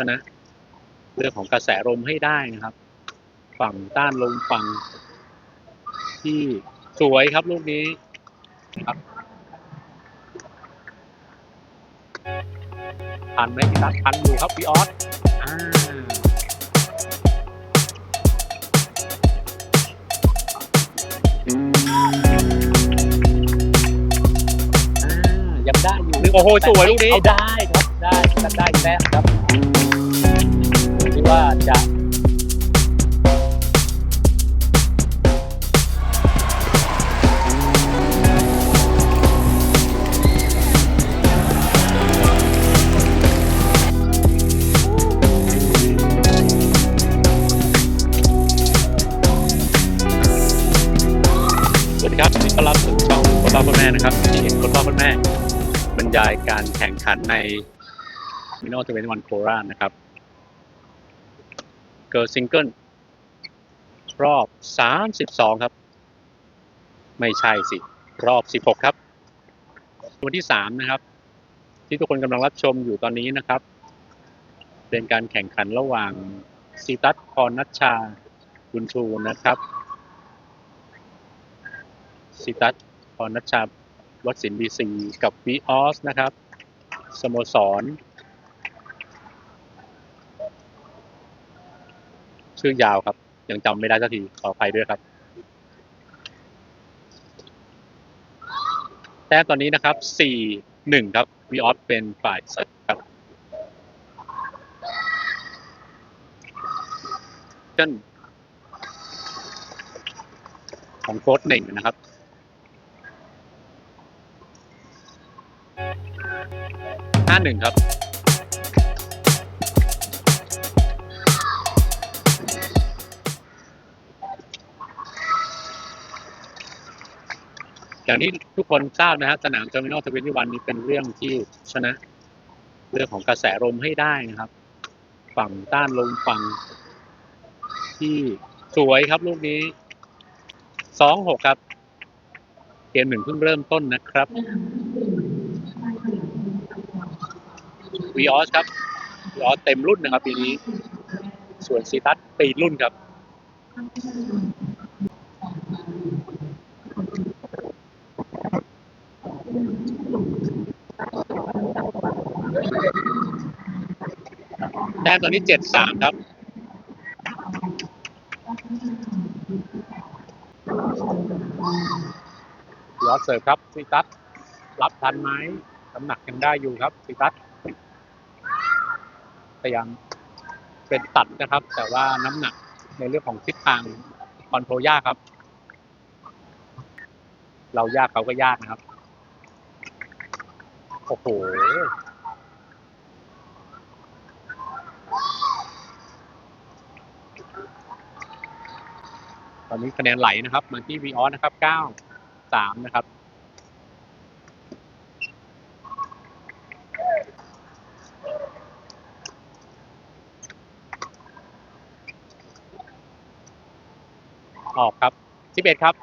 ชนะเรื่องของกระแสลมให้ได้นะครับ ฝั่งต้านลมฝั่งที่สวยครับลูกนี้นะครับทันไหมพี่ตั๊กทันอยู่ครับพี่ออสอ่าอ่ายังได้อยู่โอ้โหสวยลูกนี้เอาได้ครับได้ได้ได้แต้มครับดูที่ ว่าจะสวัสดีครับยินดีต้อนรับสู่ช่องคนบ้าคนแม่นะครับ ที่เห็นคนบ้าคนแม่ บรรยายการแข่งขันในมิโนเทเวนวันโคราชนะครับ เกิร์ลซิงเกิลรอบ 32 ครับ ไม่ใช่สิ รอบ 16 ครับ วันที่ 3 นะครับ ที่ทุกคนกำลังรับชมอยู่ตอนนี้นะครับ เป็นการแข่งขันระหว่างซีตัสพรนัชชาบุญชูนะครับซีตัสพรนัชชาวัดสินบีซีกับวีออสนะครับสโมสร ชื่อยาวครับ ยังจำไม่ได้สักทีขออภัยด้วยครับแต้มตอนนี้นะครับ 4 1 ครับวีออสเป็นฝ่ายเสิร์ฟครับเช่นของโค้ดหนึ่งนะครับห้าหนึ่งครับ อย่างที่ทุกคนทราบนะฮะสนามเทอร์มินอลทเวนตี้วันนี้เป็นเรื่องที่ชนะ เรื่องของกระแสลมให้ได้นะครับ ฝั่งต้านลมฝั่งที่สวยครับลูกนี้สองหกครับ เกมหนึ่งเพิ่งเริ่มต้นนะครับวีออสครับวีออสเต็มรุ่นนะครับปีนี้ ส่วนซีตัสปีรุ่นครับ แต้มตอนนี้เจ็ดสามครับวีอเสิร์ฟครับซีตัสรับทันไหมน้ำหนักยังได้อยู่ครับซีตัสพยายามเป็นตัดนะครับ แต่ว่าน้ำหนักในเรื่องของทิศทางคอนโทรยากครับ เรายากเขาก็ยากนะครับ โอ้โห ตอนนี้คะแนนไหลนะครับ มาที่วีออสนะครับ9 3นะครับออกครับ11ครับ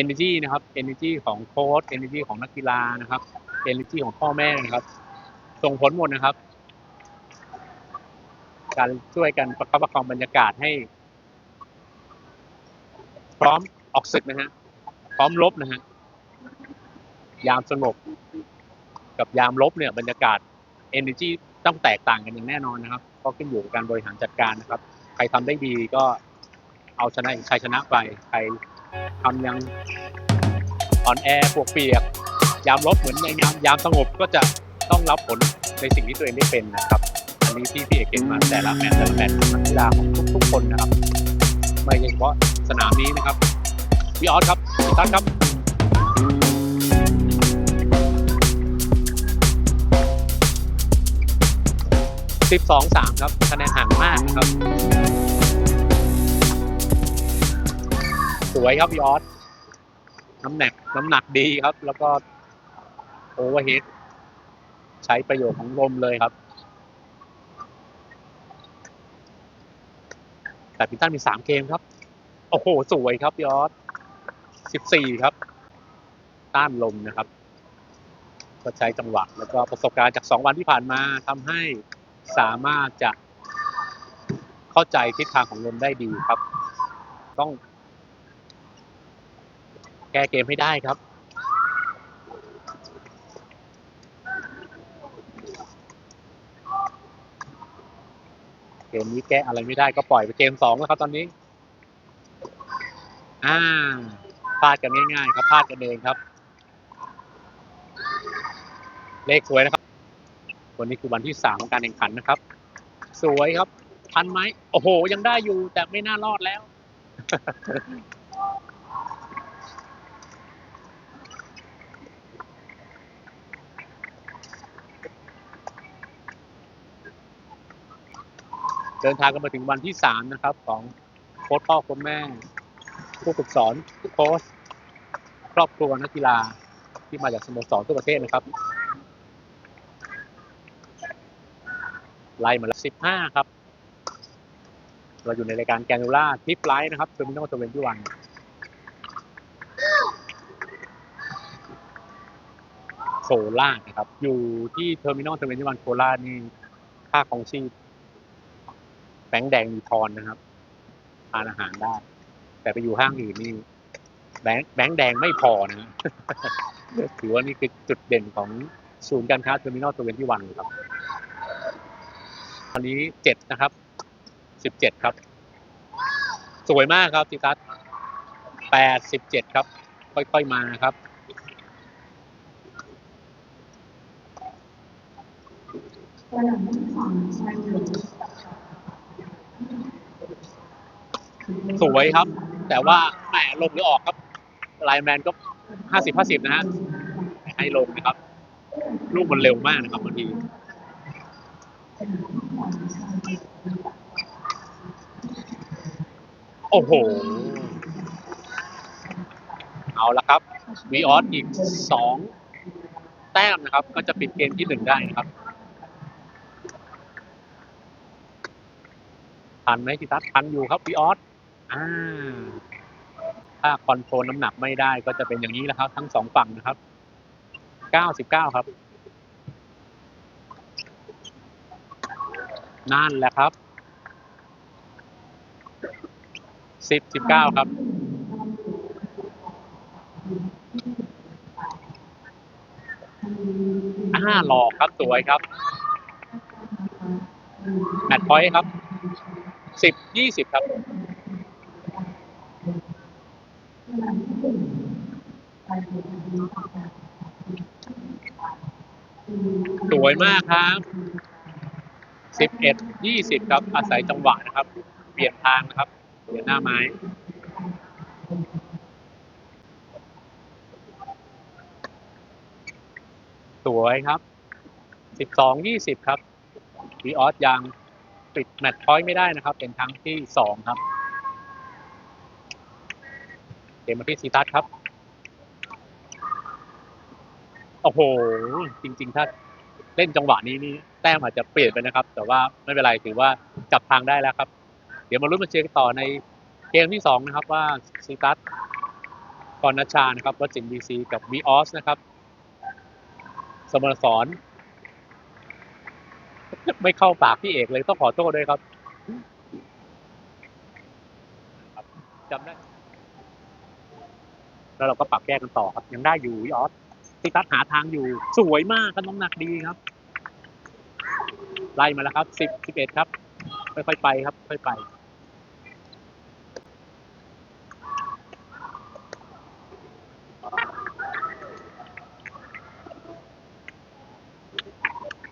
Energy นะครับ Energy ของโค้ช Energy ของนักกีฬานะครับ Energy ของพ่อแม่นะครับ ส่งผลหมดนะครับ การช่วยกันประคับประคองบรรยากาศให้ พร้อมออกศึกนะฮะ พร้อมลบนะฮะ ยามสงบกับยามลบเนี่ย บรรยากาศ energy ต้องแตกต่างกันอย่างแน่นอนนะครับก็ขึ้นอยู่กับการบริหารจัดการนะครับ ใครทำได้ดีก็เอาชนะใครชนะไป ใครทำยังอ่อนแอปวกเปียก ยามลบเหมือนในยามยามสงบก็จะต้องรับผล ในสิ่งที่ตัวเองได้เป็นนะครับอันนี้ที่พี่เอกเก่งมาแต่ละแมตช์แต่ละแมตช์ของนักกีฬาของทุกๆคนนะครับไม่ใช่เฉพาะสนามนี้นะครับพี่ออสครับพี่ตั๊กครับสิบสองสามครับคะแนนห่างมากครับ สวยครับพี่ออสน้ำหนักน้ำหนักดีครับ แล้วก็โอเวอร์เฮด ใช้ประโยชน์ของลมเลยครับ แต่พินตันมีสามเกมครับ โอ้โห สวยครับพี่ออสสิบสี่ครับ ต้านลมนะครับ ก็ใช้จังหวะแล้วก็ประสบการณ์จากสองวันที่ผ่านมาทำให้สามารถจะเข้าใจทิศทางของลมได้ดีครับ ต้อง แก้เกมให้ได้ครับ เกมนี้แก้อะไรไม่ได้ก็ปล่อยไปเกมสองแล้วครับตอนนี้ อ่าพลาดกันง่ายๆ ครับพลาดกันเองครับ เลขสวยนะครับ วันนี้คือวันที่สามของการแข่งขันนะครับ สวยครับ ทันไหมโอ้โห ยังได้อยู่แต่ไม่น่ารอดแล้ว เดินทางกันมาถึงวันที่สามนะครับ ของโค้ชพ่อโค้ชแม่ ผู้ฝึกสอนโค้ชครอบครัวนักกีฬาที่มาจากสโมสรทั่วประเทศนะครับ ไล่มาแล้วสิบห้าครับ เราอยู่ในรายการแกนูล่าทิปไลท์นะครับเทอร์มินอลทเวนตี้วันโคราชนะครับ อยู่ที่เทอร์มินอลเทเวนตี้วันโคราชนี่ค่าของชีพ แบงค์แดงมีทอนนะครับทานอาหารได้ แต่ไปอยู่ห้างอื่นนี่แบงค์แบงค์แดงไม่พอนะฮะถือว่านี่คือจุดเด่นของศูนย์การค้าเทอร์มินอลทเวนตี้วันครับตอนนี้เจ็ดนะครับสิบเจ็ดครับ สวยมากครับติตัสแปดสิบเจ็ดครับ ค่อยๆมาครับส สวยครับ แต่ว่าแหมลงหรือออกครับไลแมนก็ห้าสิบห้าสิบนะฮะให้ลงนะครับ ลูกมันเร็วมากนะครับบางทีโอ้โห เอาละครับวีออสอีกสองแต้มนะครับ ก็จะปิดเกมที่หนึ่งได้นะครับทันไหมพี่ทัศทันอยู่ครับวีออส อ่า ถ้าคอนโทรลน้ำหนักไม่ได้ก็จะเป็นอย่างนี้แหละครับ ทั้งสองฝั่งนะครับ เก้าสิบเก้าครับ นั่นแหละครับ สิบสิบเก้าครับ อ่าหลอกครับสวยครับแมตช์พอยต์ครับ สิบยี่สิบครับ สวยมากครับ สิบเอ็ด ยี่สิบครับ อาศัยจังหวะนะครับ เปลี่ยนทางนะครับ เปลี่ยนหน้าไม้ สวยครับ สิบสอง ยี่สิบครับวีออสยังปิดแมตช์พอยต์ไม่ได้นะครับ เป็นครั้งที่สองครับ กมมาที่ซีตัสครับ โอ้โห จริง ๆ ถ้าเล่นจังหวะนี้นี่แต้มอาจจะเปลี่ยนไปนะครับ แต่ว่าไม่เป็นไรถือว่าจับทางได้แล้วครับ เดี๋ยวมาลุ้นมาเชียร์กันต่อในเกมที่สองนะครับ ว่าซีตัสกรณชานะครับวัดสินบีซีกับวีออสนะครับสโมสรไม่เข้าปากพี่เอกเลยต้องขอโทษด้วยครับจำได้ แล้วเราก็ปรับแก้กันต่อครับ ยังได้อยู่วิออสติตัดหาทางอยู่ สวยมากครับน้ำหนักดีครับ ไล่มาแล้วครับสิบสิบเอ็ดครับ ค่อยๆไปครับ ค่อยๆไป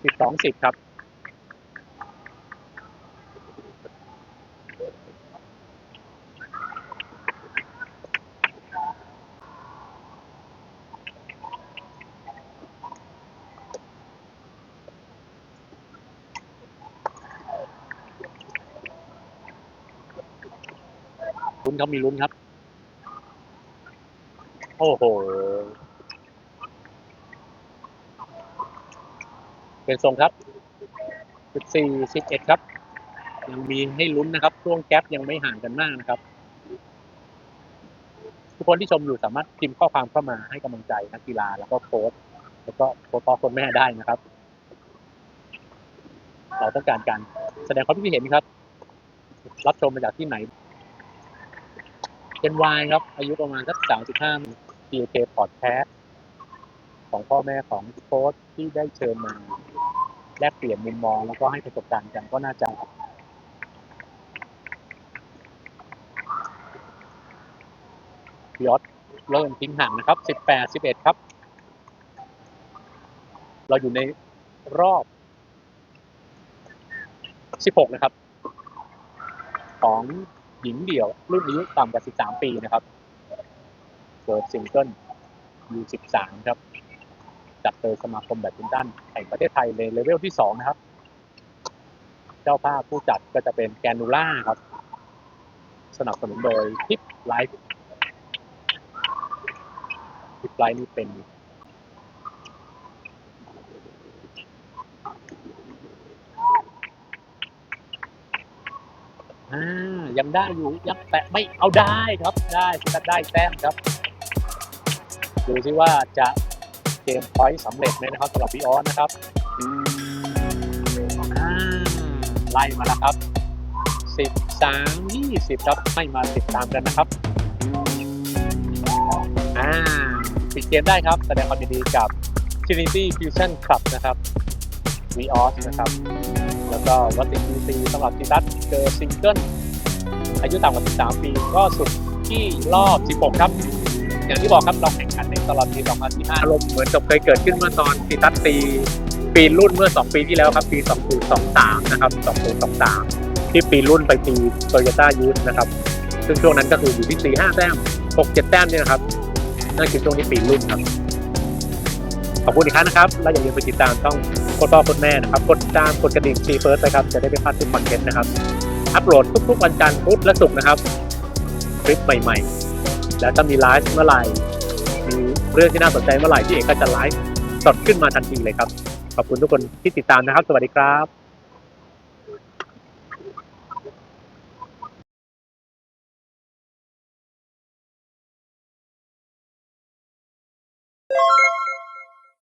สิบสองสิบครับ เขามีลุ้นครับ โอ้โห เป็นทรงครับ 14 11 ครับ ยังมีให้ลุ้นนะครับ ช่วงแก๊ปยังไม่ห่างกันมากนะครับ ทุกคนที่ชมอยู่สามารถพิมพ์ข้อความเข้ามาให้กำลังใจนักกีฬาแล้วก็โค้ชแล้วก็โค้ชพ่อค้ชแม่ได้นะครับ เราต้องการการแสดงความคิดเห็นครับ รับชมมาจากที่ไหน เป็นวายครับ อายุประมาณสักสามสิบห้า PK Podcast ของพ่อแม่ของโค้ชที่ได้เชิญมา แลกเปลี่ยนมุมมองแล้วก็ให้ประสบการณ์กันก็น่าจะยอดเริ่มทิ้งห่างนะครับสิบแปดสิบเอ็ดครับ เราอยู่ในรอบสิบหกนะครับ ของ หญิงเดี่ยว รุ่นอายุต่ำกว่าสิบสามปีนะครับเกิดซิงเกิล U13 ครับจัดโดยสมาคมแบดมินตันแห่งประเทศไทยในเลเวลที่สองนะครับ เจ้าภาพผู้จัดก็จะเป็นแกนูล่าครับ สนับสนุนโดยทิปไลฟ์ทิปไลฟ์นี่เป็น อ่า ยังได้อยู่ยังแตะไม่เอาได้ครับได้ก็ได้แต้มครับ ดูซิว่าจะเกมพอยต์สำเร็จไหมนะครับสำหรับพี่ออสนะครับอ่าไล่มาแล้วครับ13 20ครับไม่มาติดตามกันนะครับอ่าปิดเกมได้ครับ แสดงความดีกับ Trinity Fusion Club นะครับวีออสนะครับ แล้วก็วัตติคูซีสำหรับทีรัตเจอซิงเกิล อายุต่ำกว่า 13 ปี ก็สุดที่รอบ 16 ครับ อย่างที่บอกครับเราแข่งขันในตลอดปี2015อารมณ์เหมือนกับเคยเกิดขึ้นเมื่อตอนทีตัสตีปีรุ่นเมื่อ 2 ปีที่แล้วครับ ปี 2023 นะครับ 2023 ที่ปีรุ่นไปตีโตโยต้ายูสนะครับ ซึ่งช่วงนั้นก็คืออยู่ที่4 5แต้ม6 7 แต้มเนี่ยนะครับนั่นคือช่วงที่ปีรุ่นครับขอบคุณอีกครั้งนะครับ และอย่าลืมไปติดตามช่องโคตรพ่อโคตรแม่นะครับกดติดตามกดกระดิ่งซีเฟิร์สนะครับ จะได้ไม่พลาดทุกคอนเทนต์นะครับ อัปโหลดทุกๆวันจันทร์พุธและศุกร์นะครับคลิปใหม่ๆ แล้วถ้ามีไลฟ์เมื่อไหร่ มีเรื่องที่น่าสนใจเมื่อไหร่ที่เอกก็จะไลฟ์สดขึ้นมาทันทีเลยครับ ขอบคุณทุกคนที่ติดตามนะครับ สวัสดีครับ